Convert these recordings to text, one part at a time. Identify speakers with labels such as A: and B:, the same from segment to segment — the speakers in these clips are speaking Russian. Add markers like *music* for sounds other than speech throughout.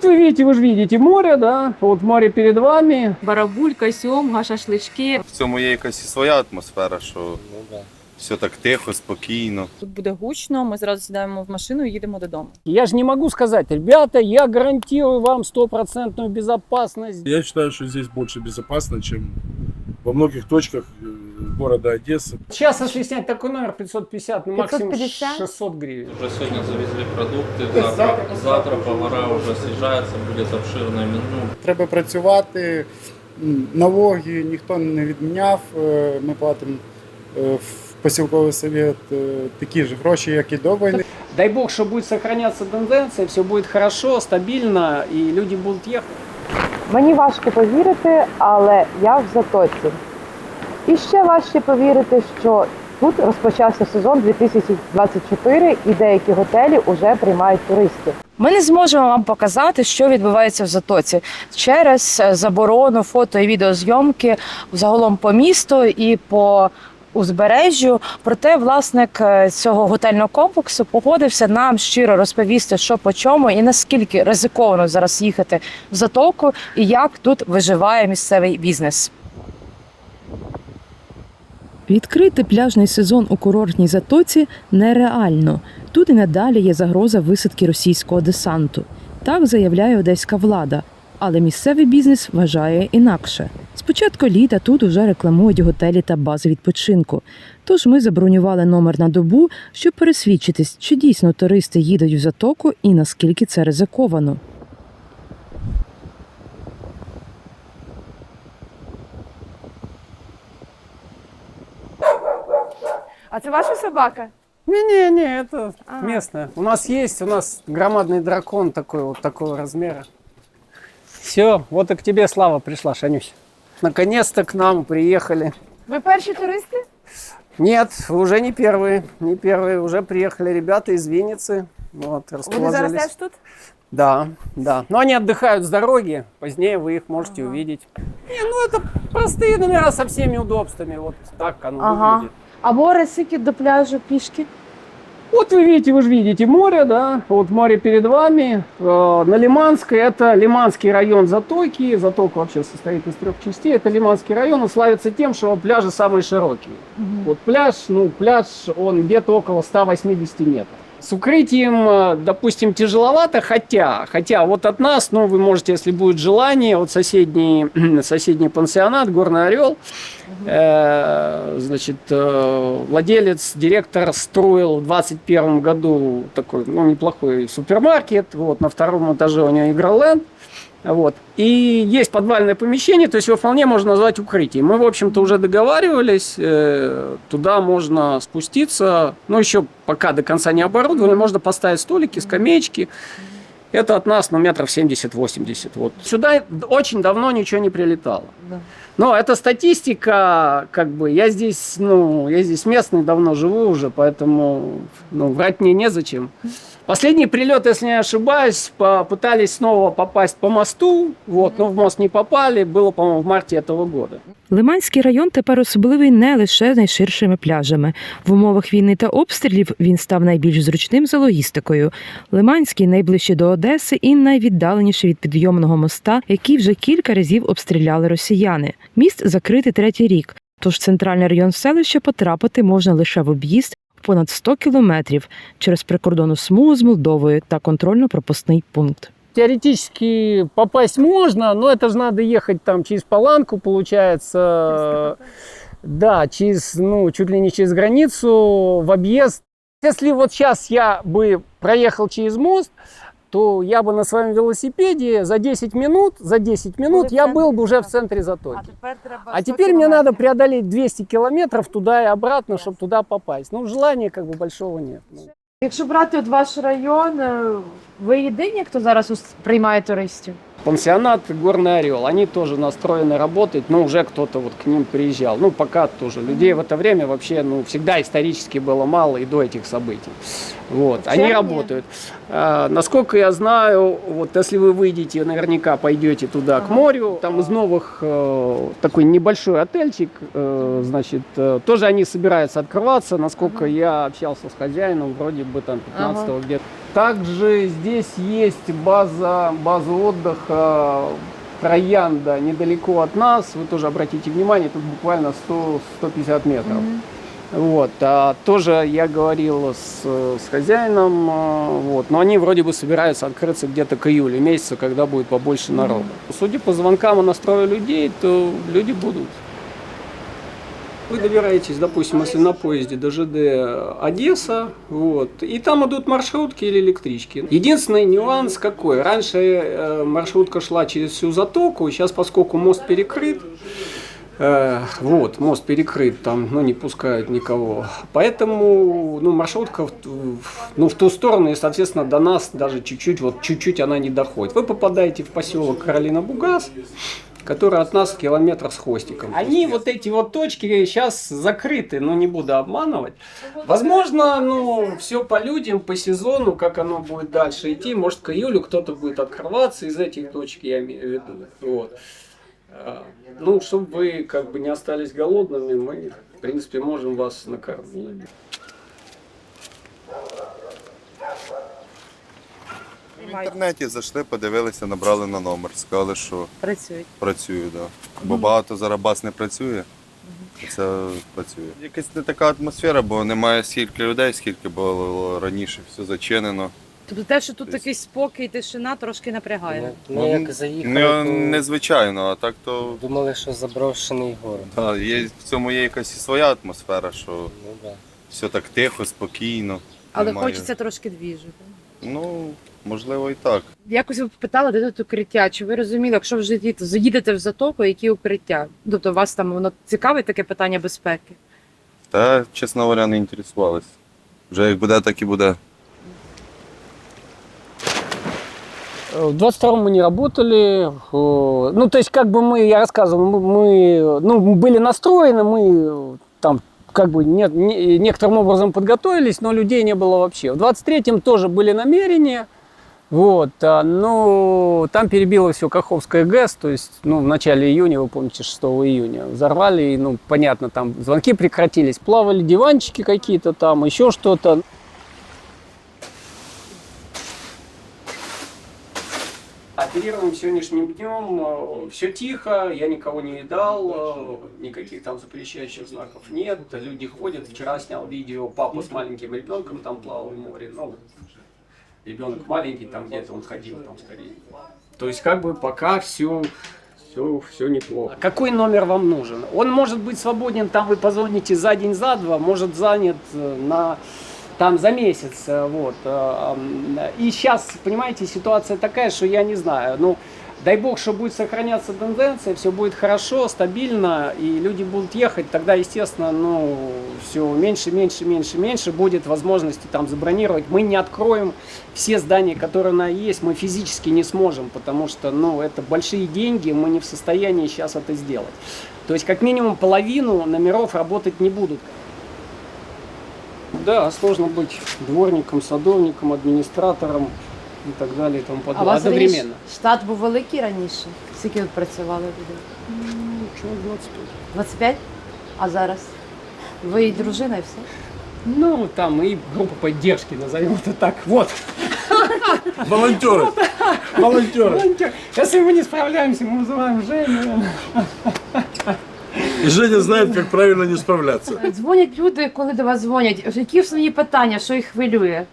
A: Вот вы видите, вы же видите море, да, вот море перед вами.
B: Барабулька, сьомга, шашлички.
C: В цьому є якась і своя атмосфера, що все так тихо, спокійно.
B: Тут буде гучно. Ми зразу сідаємо в машину і їдемо додому.
A: Я же не могу сказать, ребята, я гарантирую вам стопроцентную безопасность.
D: Я считаю, что здесь больше безопасно, чем во многих точках э, города Одессы.
A: Сейчас, если снять такой номер 550, ну максимум
E: 550?
A: 600 гривен.
F: Уже сегодня завезли продукты, завтра, завтра повара уже съезжаются, будет обширное меню.
G: Треба працювати. М, Налоги ніхто не відміняв. Е, Ми платимо е, в посілковий совет е, такі ж гроші, як і до війни.
A: Дай бог, что будет сохраняться тенденция, все будет хорошо, стабильно, и люди будут ехать.
E: Мені важко повірити, але я в затоці. І ще важче повірити, що тут розпочався сезон 2024 і деякі готелі вже приймають туристів.
H: Ми не зможемо вам показати, що відбувається в затоці через е, заборону фото і відеозйомки загалом по місту і по узбережжю. Проте власник е, цього готельного комплексу погодився нам щиро розповісти, що по чому і наскільки ризиковано зараз їхати в затоку, і як тут виживає місцевий бізнес.
I: Відкрити пляжний сезон у курортній затоці нереально. Тут і надалі є загроза висадки російського десанту. Так заявляє одеська влада. Але місцевий бізнес вважає інакше. З початку літа тут уже рекламують готелі та бази відпочинку. Тож ми забронювали номер на добу, щоб пересвідчитись, чи дійсно туристи їдуть в затоку і наскільки це ризиковано.
E: А це ваша собака?
A: Не-не-не, это
E: Ага.
A: местное. У нас есть, у нас громадный дракон такой вот такого размера. Все, вот и к тебе слава пришла, Шанюсь. Наконец-то к нам приехали.
E: Ви перші туристи?
A: Нет, уже не первые, не первые. Уже приехали ребята из Винницы. Вот,
E: Вони зараз
A: расположились.
E: теж тут?
A: Да, да. Но они отдыхают с дороги. Позднее вы их можете увидеть. Не, ну это простые номера со всеми удобствами. Вот так оно
H: Ага.
A: выглядит.
H: А море скільки до пляжу пішки?
A: Вот вы видите, вы же видите море, да, вот море перед вами. Э, На Лиманской, это Лиманский район Затоки. Затока вообще состоит из трех частей. Это Лиманский район, он славится тем, что пляжи самые широкие. Вот пляж, ну, пляж, он где-то около 180 метров. С укрытием, э, допустим, тяжеловато, хотя, хотя вот от нас, ну, вы можете, если будет желание, вот соседний, *clears throat* соседний пансионат, Горный Орел, э, значит, э, владелец, директор строил в 21 году такой, ну, неплохой супермаркет, вот, на втором этаже у него Игроленд, вот. И есть подвальное помещение, то есть его вполне можно назвать укрытием. Мы, в общем-то, уже договаривались, э, туда можно спуститься, ну, еще пока до конца не оборудовали, можно поставить столики, скамеечки. Это от нас, ну, метров 70-80. Вот. Сюда очень давно ничего не прилетало. Но это статистика, как бы, я здесь, ну, я здесь местный, давно живу уже, поэтому, ну, врать мне незачем. Последний прилет, если не ошибаюсь, попытались снова попасть по мосту, вот, но в мост не попали, было, по-моему, в марте этого года.
I: Лиманський район тепер особливий не лише з найширшими пляжами. В умовах війни та обстрілів він став найбільш зручним за логістикою. Лиманський найближче до Одеси і найвіддаленіший від підйомного моста, який вже кілька разів обстріляли росіяни. Міст закритий третій рік. Тож в центральний район селища потрапити можна лише в об'їзд в понад 100 кілометрів через прикордонну смугу з Молдовою та контрольно-пропускний пункт.
A: Теоретически попасть можно, но это же надо ехать там через Паланку, получается, да, через, ну, чуть ли не через границу, в объезд. Если вот сейчас я бы проехал через мост, то я бы на своем велосипеде за 10 минут, за 10 минут я был бы уже в центре Затоки.
E: тепер треба.
A: А теперь мне надо преодолеть 200 километров туда и обратно, чтобы туда попасть. Ну, желания как бы большого нет. Ну.
H: Якщо брати от ваш район, е, ви єдині, хто зараз ус- приймає туристів?
A: Пансионат Горный Орел, они тоже настроены работать, но уже кто-то вот к ним приезжал. Ну, пока тоже. Людей в это время вообще, ну, всегда исторически было мало и до этих событий. Вот, они
H: червне?
A: работают. А, Насколько я знаю, вот если вы выйдете, наверняка пойдете туда, к морю, там из новых э, такой небольшой отельчик, э, значит, э, тоже они собираются открываться, насколько я общался с хозяином, вроде бы там 15
H: Ага.
A: где-то. Также здесь есть база, база отдыха Троянда недалеко от нас, вы тоже обратите внимание, тут буквально 100-150 метров. Вот, а тоже я говорил с, с хозяином, а, вот, но они вроде бы собираются открыться где-то к июлю месяцу, когда будет побольше народа. Судя по звонкам и настрою людей, то люди будут. Вы добираетесь, допустим, если на поезде до ЖД Одесса, вот, и там идут маршрутки или электрички. Единственный нюанс какой? Раньше э, маршрутка шла через всю затоку, сейчас, поскольку мост перекрыт, Э, вот, мост перекрыт, там, ну, не пускают никого. Поэтому, ну, маршрутка, в, ну, в ту сторону, и, соответственно, до нас даже чуть-чуть, вот чуть-чуть она не доходит. Вы попадаете в поселок Каролина-Бугас, который от нас километр с хвостиком. Они, вот эти вот точки, сейчас закрыты, но не буду обманывать. Возможно, ну, все по людям, по сезону, как оно будет дальше идти. Может, к июлю кто-то будет открываться из этих точек, я имею в виду. Вот. А, Ну, чтобы вы как бы не остались голодными, мы, в принципе, можем вас накормить.
C: В інтернеті зайшли, подивилися, набрали на номер, сказали, що
H: Працюють.
C: працюю, да. Бо багато зараз баз не працює. і Це працює. Якась не така атмосфера, бо немає стільки людей, скільки було раніше, все зачинено.
H: Тобто те, що тут
C: Тобто-
H: такий спокій, тишина трошки напрягає.
J: Ми як заїхали,
C: Не,
J: то
C: незвичайно, а так то
J: думали, що заброшений город.
C: та, є, в цьому є якась і своя атмосфера, що
J: Ну да.
C: все так тихо, спокійно.
H: Але
C: немає-
H: хочеться трошки двіжу.
C: Ну, можливо, і так.
H: Якось ви питали, де тут укриття? Чи ви розуміли, якщо вже їдете- заїдете в затоку, які укриття? Тобто вас там воно цікавить таке питання безпеки?
C: Та, чесно говоря, не інтересувалися. Вже як буде, так і буде.
A: В 22 мы не работали. э, Ну, то есть, как бы мы, я рассказывал, мы, мы, ну, были настроены, мы э, там как бы не, не- некоторым образом подготовились, но людей не было вообще. В 23-м тоже были намерения, вот, а, но там перебило все Каховская ГЭС, то есть, ну, в начале июня, вы помните, 6 июня, взорвали, и, ну, понятно, там звонки прекратились, плавали диванчики какие-то там, еще что-то. Оперируем сегодняшним днем, все тихо, я никого не видал, э, никаких там запрещающих знаков нет, люди ходят. Вчера снял видео, папа с маленьким ребенком там плавал в море, ну, ребенок маленький, там где-то он ходил там скорее. То есть как бы пока все все, все неплохо. Какой номер вам нужен? Он может быть свободен, там вы позвоните за день, за два, может занят э, на там за месяц, э, вот. э, И сейчас, понимаете, ситуация такая, что я не знаю, ну, дай бог, что будет сохраняться тенденция, все будет хорошо, стабильно, и люди будут ехать, тогда, естественно, ну, все меньше, меньше, меньше, меньше будет возможности там забронировать. Мы не откроем все здания, которые на есть, мы физически не сможем, потому что, ну, это большие деньги, мы не в состоянии сейчас это сделать. То есть, как минимум, половину номеров работать не будут. Да, сложно быть дворником, садовником, администратором и так далее и тому
H: А у
A: подобное.
H: вас
A: Одновременно.
H: раніше штат був великий раніше? Скільки тут працювали люди?
A: Ну, человек 25.
H: 25? А зараз? Ви і дружина, і все?
A: Ну, там и группа поддержки, назовем это так. Вот.
D: Волонтеры. Волонтеры.
A: Волонтер. Если мы не справляемся, мы вызываем Женю.
D: И Женя знает, как правильно не справляться.
H: Дзвонять люди, коли до вас дзвонять. Які основні питання, що їх хвилює?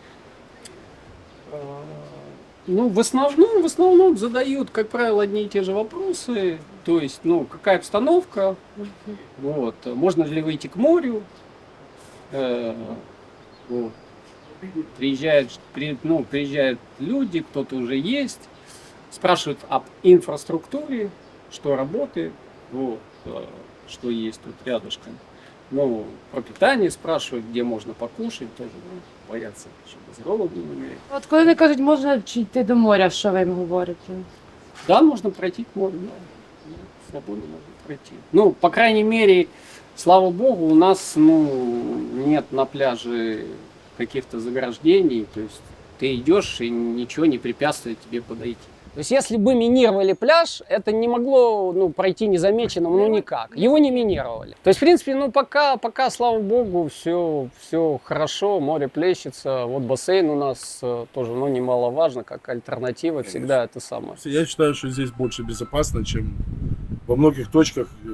A: Ну, в основном, в основном задают, как правило, одни и те же вопросы. То есть, ну, какая обстановка, вот, можно ли выйти к морю, Э, вот. Приезжают, при- ну, приезжают люди, кто-то уже есть, спрашивают об инфраструктуре, что работает, вот, э, что есть тут рядышком. Ну, про питание спрашивают, где можно покушать, тоже ну, боятся, чтобы с голоду не умереть.
H: От коли вони кажуть, можна чи йти до моря, що ви їм говорите?
A: Да, можно пройти к морю. Да, Свободно можно пройти. Ну, по крайней мере, слава богу, у нас ну, нет на пляже каких-то заграждений. То есть ты идешь и ничего не препятствует тебе подойти. То есть если бы минировали пляж, это не могло ну, пройти незамеченным, ну никак. Его не минировали. То есть, в принципе, ну пока, пока слава богу, все, все хорошо, море плещется. Вот бассейн у нас э, тоже, ну, немаловажно, как альтернатива, всегда это самое.
D: Я считаю, что здесь больше безопасно, чем во многих точках э,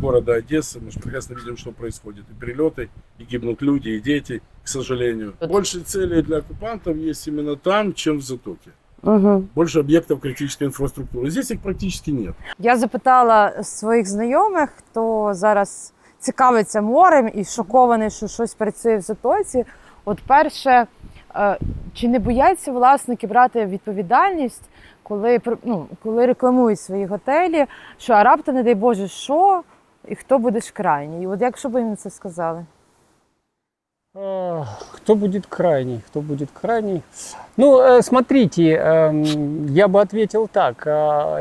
D: города Одессы. Мы же прекрасно видим, что происходит. И прилеты, и гибнут люди, и дети, к сожалению. Больше целей для оккупантов есть именно там, чем в Затоке.
H: Угу.
D: Больше объектов критической инфраструктуры. Здесь их практически нет.
H: Я запитала своїх знайомих, хто зараз цікавиться морем і шокований, що щось працює в затоці. От перше, е, чи не бояться власники брати відповідальність, коли ну, коли рекламують свої готелі, що а раптом, не дай Боже, що, і хто будеш крайній? І от якщо б їм це сказали?
A: Кто будет крайний? Кто будет крайний? Ну, э, смотрите, эм, я бы ответил так.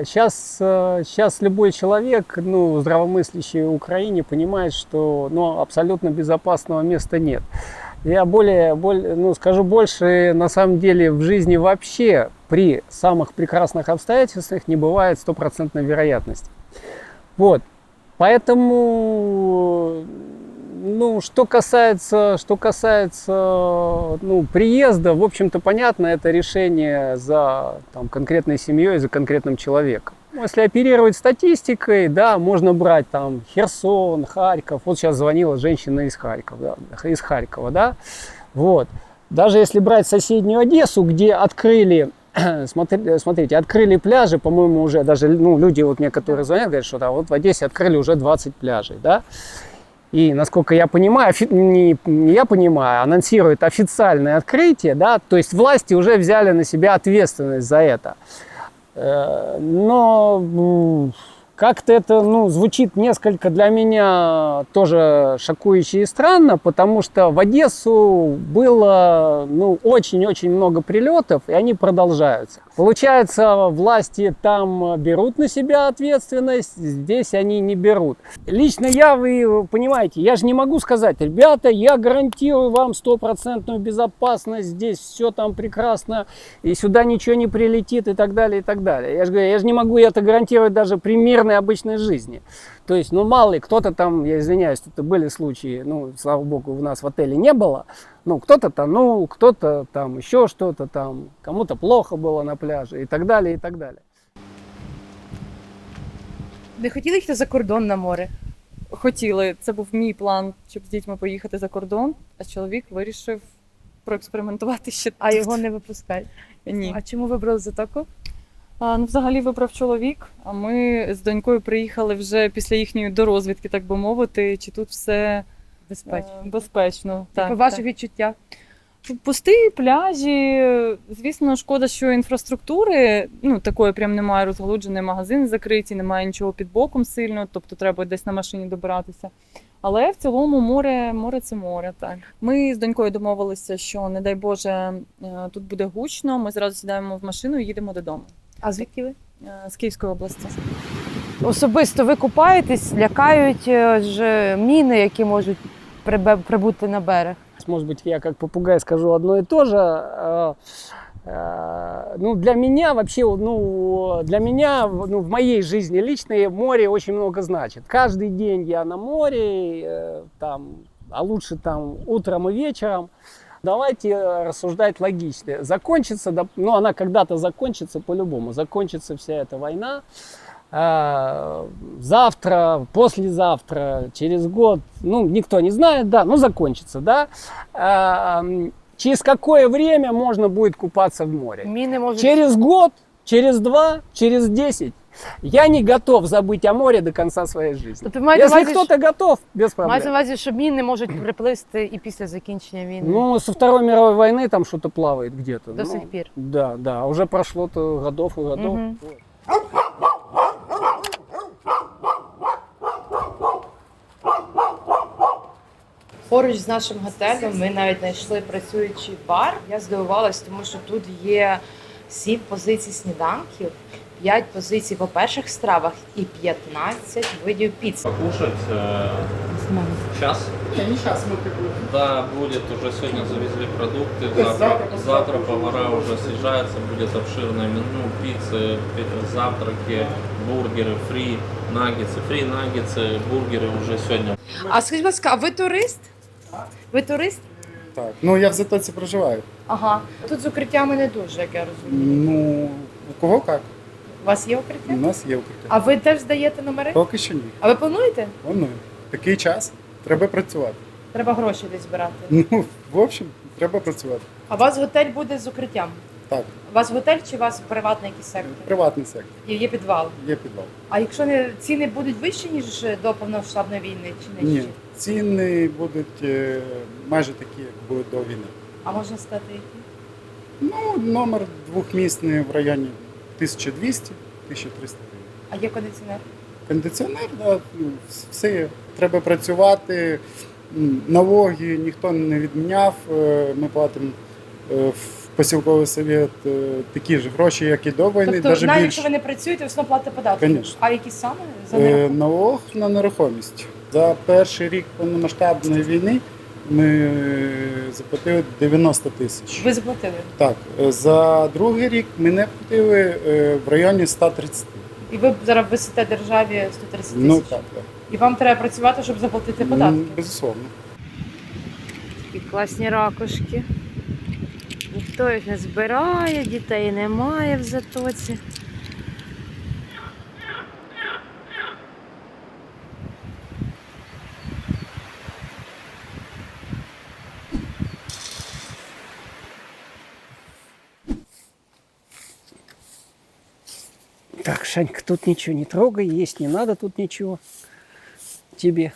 A: Сейчас, сейчас любой человек, ну, здравомыслящий в Украине понимает, что ну, абсолютно безопасного места нет. Я более, более, ну, скажу больше, на самом деле в жизни вообще при самых прекрасных обстоятельствах не бывает стопроцентной вероятности. Вот. Поэтому, ну, что касается, что касается, ну, приезда, в общем-то, понятно, это решение за там, конкретной семьей, за конкретным человеком. Ну, Если оперировать статистикой, да, можно брать там Херсон, Харьков. Вот сейчас звонила женщина из Харькова, да, из Харькова, да. Вот. Даже если брать соседнюю Одессу, где открыли *clears throat* Смотри- Смотрите, открыли пляжи, по-моему, уже даже ну, люди, вот мне, которые звонят, говорят, что да, вот в Одессе открыли уже 20 пляжей, да. И, насколько я понимаю, не, не я понимаю, анонсирует официальное открытие, да, то есть власти уже взяли на себя ответственность за это. Э, Но как-то это ну, звучит несколько для меня тоже шокующе и странно, потому что в Одессу было ну, очень-очень много прилетов, и они продолжаются. Получается, власти там берут на себя ответственность, здесь они не берут. Лично я, вы понимаете, я же не могу сказать, ребята, я гарантирую вам стопроцентную безопасность, здесь все там прекрасно, и сюда ничего не прилетит и так далее, и так далее. Я же говорю, я же не могу это гарантировать даже при мирной обычной жизни. То есть, ну мало ли, кто-то там, я извиняюсь, это были случаи, ну, слава богу, у нас в отеле не было, ну, кто-то тонул, кто-то там еще что-то там, кому-то плохо было на пляже и так далее, и так далее.
H: Не хотіли йти за кордон на море?
B: Хотіли, це був мій план, щоб з дітьми поїхати за кордон, а чоловік вирішив проекспериментувати ще
H: А
B: тут.
H: його не випускають.
B: ні.
H: А чому вибрали затоку?
B: А, ну, взагалі вибрав чоловік, а ми з донькою приїхали вже після їхньої дорозвідки, так би мовити, чи тут все
H: Безпечно.
B: е, безпечно.
H: По
B: Так,
H: ваших
B: так.
H: відчуттях?
B: Пусті пляжі. Звісно, шкода, що інфраструктури ну такої прям немає. Розголуджений магазин закриті, немає нічого під боком сильно, тобто треба десь на машині добиратися. Але в цілому море, море це море. Так ми з донькою домовилися, що не дай Боже е, тут буде гучно. Ми зразу сідаємо в машину і їдемо додому
H: А звідки ви?
B: Е, з Київської області.
H: Особисто ви купаєтесь, лякають е, ж міни, які можуть прибе- прибути на берег.
A: Может быть, я как попугай скажу одно и то же. Э, э, Ну, для меня вообще, ну, для меня, ну, в моей жизни личной море очень много значит. Каждый день я на море, э, там, а лучше там утром и вечером. Давайте э, рассуждать логично. Закончится, ну, она когда-то закончится по-любому. Закончится вся эта война. А, завтра, послезавтра, через год, ну, никто не знает, да, ну, закончится, да. М, через какое время можно будет купаться в море?
H: Міни можуть
A: Через год, через два, через десять. Я не готов забыть о море до конца своей жизни.
H: Тобто ви маєте
A: Если
H: увазі,
A: кто-то готов, без
H: маєте на увазі, що міни можуть приплисти і після закінчення війни
A: Ну, со Второй мировой войны там что-то плавает где-то.
H: до
A: ну,
H: сих пір.
A: Да, да, уже прошло-то годов и годов.
H: Мгм.
A: Вот.
H: Поруч з нашим готелем ми навіть знайшли працюючий бар. Я здивувалась, тому що тут є сім позицій сніданків, п'ять позицій по перших стравах і 15 видів піци.
F: Покушать э, час.
G: Та не зараз ми
F: Да, будет, уже сегодня завезли продукты, завтра, завтра повара уже съезжаются, будет обширное меню, пиццы, пи- завтраки, бургеры, фри, наггетсы, фри, наггетсы, бургеры уже сегодня
H: А скажіть, будь ласка, а ви турист? Ви турист?
G: Так, ну я в Затоці проживаю.
H: Ага. Тут з укриттями не дуже, як я розумію.
G: Ну, у кого як?
H: У вас є укриття?
G: У нас є укриття.
H: А ви теж здаєте номери?
G: Поки що ні.
H: А ви плануєте?
G: Воно. Такий час. Треба працювати.
H: Треба гроші десь збирати.
G: Ну, в общем, треба працювати.
H: А у вас готель буде з укриттям?
G: Так,
H: У вас готель чи у вас приватний якийсь сектор?
G: приватний сектор,
H: І є підвал.
G: є підвал.
H: А якщо не ціни будуть вищі, ніж до повномасштабної війни, чи
G: Ні, ціни будуть е, майже такі, як були до війни.
H: А можна сказати, які?
G: Ну, номер двохмісний в районі 1200 1300 гривень.
H: А є кондиціонер?
G: Кондиціонер, да, ну, все. Треба працювати. Налоги ніхто не відміняв. Е, Ми платимо е, в посілковий совет е, такі ж гроші, як і до війни,
H: Тобто,
G: навіть більше.
H: якщо ви не працюєте, ви все платите податки.
G: Конечно.
H: А які саме? За нерухомість?
G: Налог на нерухомість. За перший рік повномасштабної війни ми заплатили 90 тисяч.
H: Ви заплатили.
G: Так, за другий рік ми не платили е, в районі 130.
H: І ви зараз висите державі 130 тисяч.
G: Ну так, так.
H: І вам треба працювати, щоб заплатити податки.
G: Безусловно.
I: Такі класні ракушки. Ніхто їх не збирає, дітей немає в затоці.
A: Так, Шанька, тут ничего не трогай, есть не надо тут ничего тебе.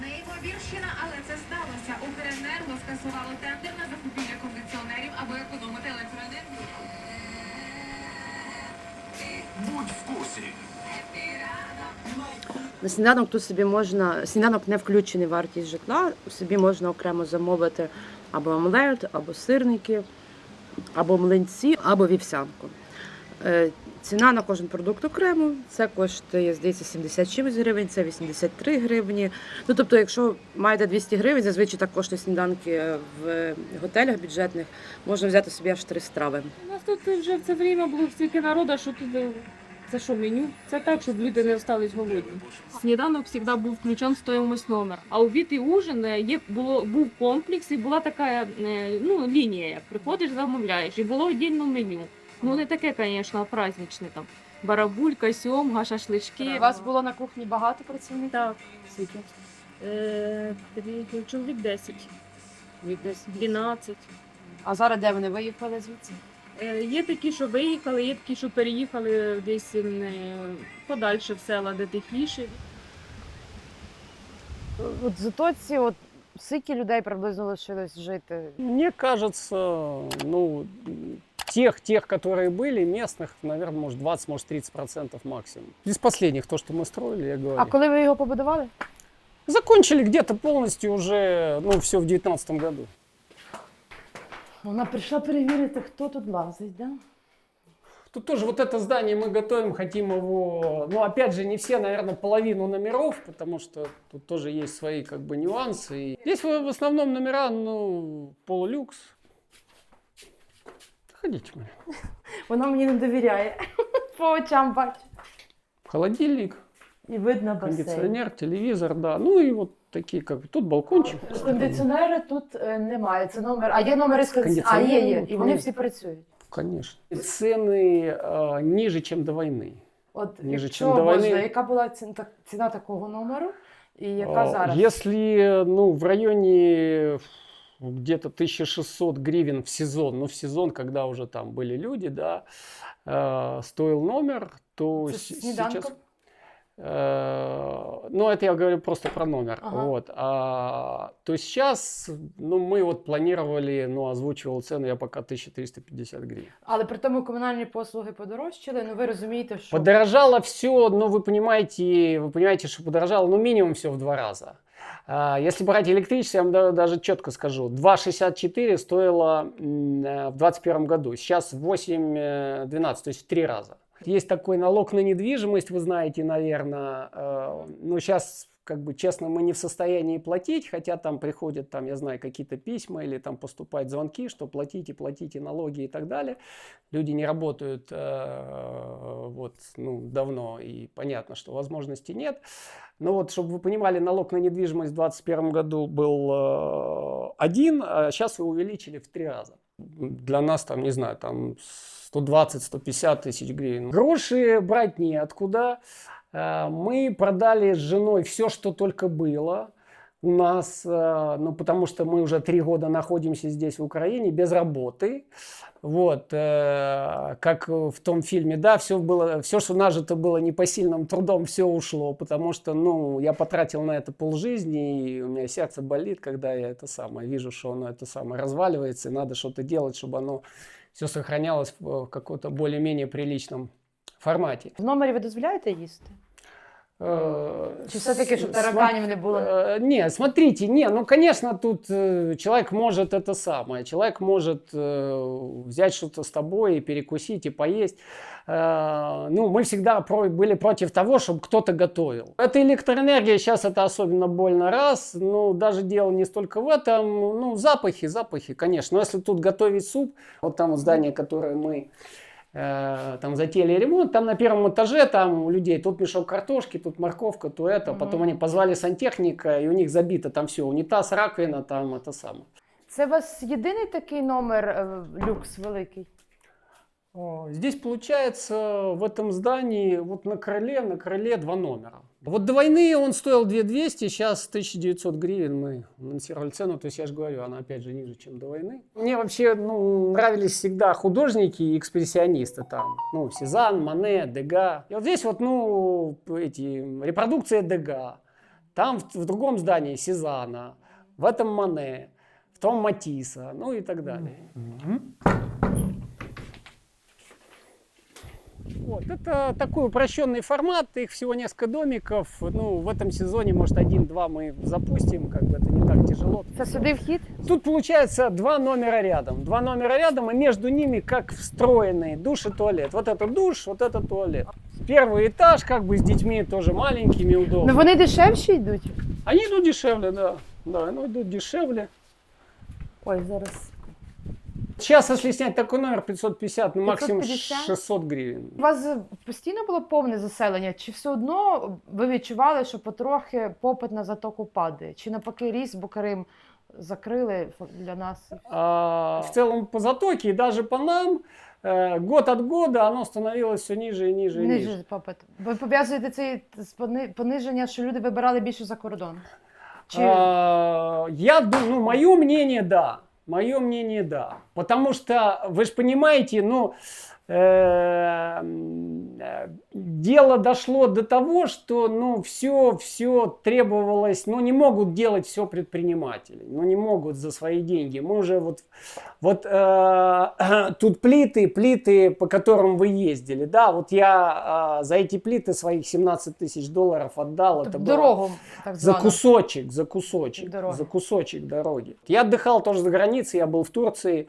K: Неймовірщина, але це сталося. Укренерго скасувало тендер на закупівлю кондиціонерів, аби економити електроенергію.
L: Будь в курсі.
H: На сніданок тут собі можна, сніданок не включений в вартість житла, собі можна окремо замовити або омлет, або сирники, або млинці, або вівсянку. Е, Ціна на кожен продукт окремо. Це коштує, здається, 70 чимось гривень, це 83 гривні. Ну тобто, якщо маєте 200 гривень, зазвичай так коштують сніданки в готелях бюджетних, можна взяти собі аж три страви.
B: У нас тут вже в це время було стільки народу, що тут е, це що меню? Це так, щоб люди не остались голодні. Сніданок завжди був включен в стоїмость номер. А обід і ужин е, є було був комплекс і була така е, ну лінія. Як приходиш, замовляєш, і було віддільно меню. Ну не таке, звісно, праздничне там. Барабулька, сьомга, шашлички.
H: У вас було на кухні багато працівників?
B: Так. Скільки? Е, три- чоловік 10, 12.
H: А зараз де вони виїхали звідси?
B: Е, Є такі, що виїхали, є такі, що переїхали десь е, подальше в села, де тихіше.
H: От в Затоці, от скільки людей приблизно лишилось жити?
A: Мне кажется, ну, тех, тех, которые были, местных, наверное, может 20, может 30 процентов максимум. Из последних, то, что мы строили, я говорю.
H: А коли ви його побудували?
A: Закончили где-то полностью уже, ну, все в 19 году.
H: Вона прийшла перевірити, хто тут лазить, да?
A: Тут тоже вот это здание мы готовим, хотим его, ну, опять же, не все, наверное, половину номеров, потому что тут тоже есть свои, как бы, нюансы. И Здесь в в основном номера, ну, полулюкс. Ходите, Мария. *laughs*
H: Вона мені не довіряє. *laughs* По очам бачу.
A: Холодильник,
H: І видно басейн.
A: кондиционер, телевизор, да. Ну и вот такие, как бы, тут балкончик.
H: Кондиціонери тут е, немає. Це номер. А є номери з кондиціонером? А, є, є. І вони всі працюють.
A: Конечно. Цены э, ниже, чем до войны.
H: От
A: Ніже,
H: якщо
A: чим до
H: можна,
A: війни.
H: яка була ціна, ціна такого номеру? І яка
A: А,
H: зараз?
A: Если, ну, в районе где-то 1600 гривен в сезон, ну, в сезон, когда уже там были люди, да, э, стоил номер, то
H: Це
A: с-
H: з сніданком?
A: сейчас... э, Ну, это я говорю просто про номер.
H: Ага.
A: Вот. А, то сейчас, ну, мы вот планировали, ну, озвучивал цену я пока 1350 гривен.
H: Але при тому комунальні послуги подорожчали. Ну ви розумієте, що
A: Подорожало все, ну вы понимаете, вы понимаете, что подорожало, ну минимум все в два раза. А, Если брать электричество, я вам да- даже четко скажу, 2,64 стоило м, э, в 2021 году, сейчас 8,12, то есть в три раза. Есть такой налог на недвижимость, вы знаете, наверное, ну сейчас как бы честно мы не в состоянии платить, хотя там приходят, там, я знаю, какие-то письма или там поступают звонки, что платите, платите налоги и так далее. Люди не работают э, вот, ну, давно, и понятно, что возможности нет. Но вот, чтобы вы понимали, налог на недвижимость в 2021 году был э, один, а сейчас его увеличили в три раза. Для нас там, не знаю, там 120-150 тысяч гривен. Гроши брать неоткуда. Э, Мы продали с женой все, что только было у нас, э, ну, потому что мы уже три года находимся здесь, в Украине, без работы. Вот, э, как в том фильме, да, все было, все, что нажито было непосильным трудом, все ушло, потому что, ну, я потратил на это полжизни, и у меня сердце болит, когда я это самое, вижу, что оно это самое разваливается, и надо что-то делать, чтобы оно все сохранялось в в каком-то более-менее приличном форматі.
H: В номері ви дозволяєте їсти?
A: Э,
H: Чи все-таки,
A: см-
H: тараканів не було?
A: Э, Не, смотрите, не, ну, конечно, тут э, человек может это самое, человек может взять что-то с тобой и перекусить, и поесть. Ну, мы всегда были против того, чтобы кто-то готовил. Это электроэнергия, сейчас это особенно больно раз, ну, даже дело не столько в этом, ну, запахи, запахи, конечно. Но если тут готовить суп, вот там здание, которое мы э, там затеяли ремонт, там на первом этаже там у людей тут мешок картошки, тут морковка, то это.
H: Мгм.
A: Потом они позвали сантехника, и у них забито там все, унитаз, раковина, там это самое.
H: Це у вас єдиний такий номер люкс великий?
A: Здесь получается в этом здании вот на крыле, на крыле два номера. Вот до войны он стоил 2200, сейчас 1900 гривен мы анонсировали цену, то есть я же говорю, она опять же ниже, чем до войны. Мне вообще ну, нравились всегда художники и экспрессионисты там, ну, Сезанн, Мане, Дега. И вот здесь вот, ну, эти репродукция Дега, там в, в другом здании Сезана, в этом Мане, в том Матисса, ну и так далее. Вот, это такой упрощенный формат, их всего несколько домиков. Ну, в этом сезоне, может, один-два мы запустим, как бы это не так тяжело.
H: Це сюди вхід?
A: Тут получается два номера рядом. Два номера рядом, и между ними как встроенные душ и туалет. Вот это душ, вот это туалет. Первый этаж, как бы с детьми тоже маленькими, удобно.
H: Ну вони дешевші йдуть.
A: Они идут дешевле, да. Да, ну идут дешевле.
H: Ой, зараз.
A: Сейчас, если снять такой номер, 550, ну максимум
H: 550?
A: 600 гривен.
H: У вас постійно було повне заселення? Чи все одно ви відчували, що потрохи попит на затоку падає? Чи навпаки ріс, бо Крим закрили для нас?
A: А, в целом по затоке и даже по нам э, год от года оно становилось все ниже и ниже и ниже.
H: Ниже попит. Ви пов'язуєте це з пони- пониження, що люди вибирали більше за кордон? Чи
A: А, я думаю, ну, мое мнение, да. Мое мнение, да. Потому что, вы же понимаете, ну, э, дело дошло до того, что, ну, все, все требовалось, ну, не могут делать все предприниматели, ну, не могут за свои деньги. Мы уже вот, вот э, *clears throat* тут плиты, плиты, по которым вы ездили, да, вот я э, за эти плиты своих 17 тысяч долларов отдал.
H: тобто
A: это
H: дорогу так
A: за кусочек, за кусочек,
H: Дороги.
A: за кусочек дороги. Я отдыхал тоже за границей, я был в Турции,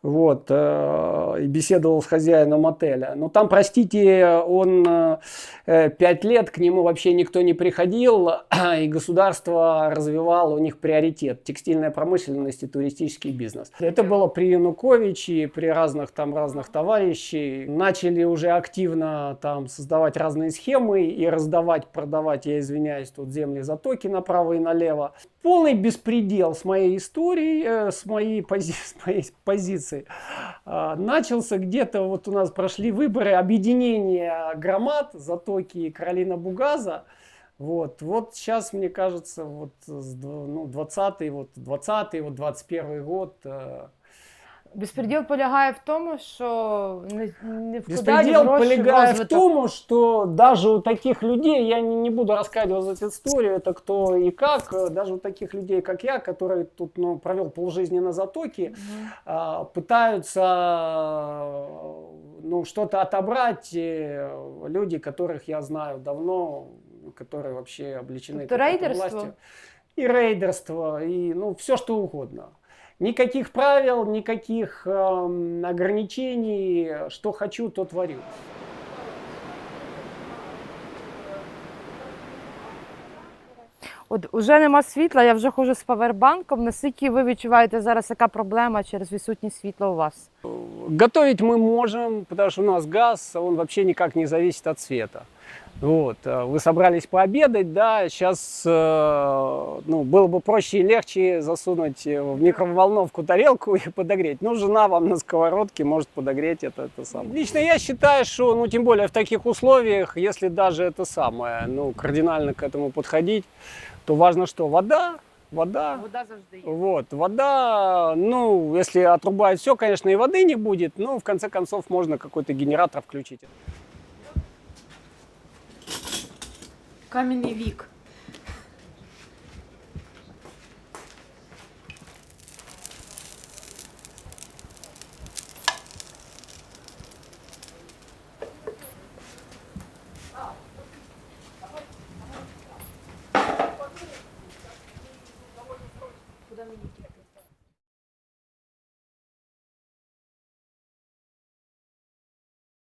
A: вот, э, и беседовал с хозяином отеля. Но там, простите, он э, пять лет, к нему вообще никто не приходил, *clears throat* и государство развивало у них приоритет текстильная промышленность и туристический бизнес. Это было при Януковиче, при разных там разных товарищей. Начали уже активно там создавать разные схемы и раздавать, продавать, я извиняюсь, тут земли затоки направо и налево. Полный беспредел с моей историей, э, с, моей пози- *laughs* с моей позиции. А, начался где-то, вот у нас прошли выборы объединения громад, затоки и Каролина Бугаза. Вот, вот сейчас, мне кажется, вот ну, 20 вот 20 вот 21 год, э,
H: Безпреділ полягає в тому, що не, не вкладають
A: Беспредел
H: гроші в
A: полягает в
H: розвиток.
A: том, что даже у таких людей, я не, не буду рассказывать эту историю, это кто и как, э, даже у таких людей, как я, который тут ну, провел полжизни на затоке, а, пытаются э, ну, что-то отобрать э, люди, которых я знаю давно, которые вообще обличены
H: Тобто
A: какой-то
H: рейдерство?
A: властью. И рейдерство, и ну, все что угодно. Никаких правил, никаких эм, ограничений. Что хочу, то творю.
H: От уже нема світла, я вже ходжу з павербанком. Наскільки ви відчуваєте зараз, яка проблема через відсутність світла у вас?
A: Готовить мы можем, потому что у нас газ, он вообще никак не зависит от света. Вот, э, вы собрались пообедать, да, сейчас, ну, было бы проще и легче засунуть э, в микроволновку тарелку и подогреть. Ну, жена вам на сковородке может подогреть это, это самое. Лично я считаю, что, ну, тем более в таких условиях, если даже это самое, ну, кардинально к этому подходить, то важно что? Вода, вода,
H: Вода завжди є.
A: вот, вода, ну, если отрубать все, конечно, и воды не будет, но в конце концов можно какой-то генератор включить.
H: Кам'яний вік.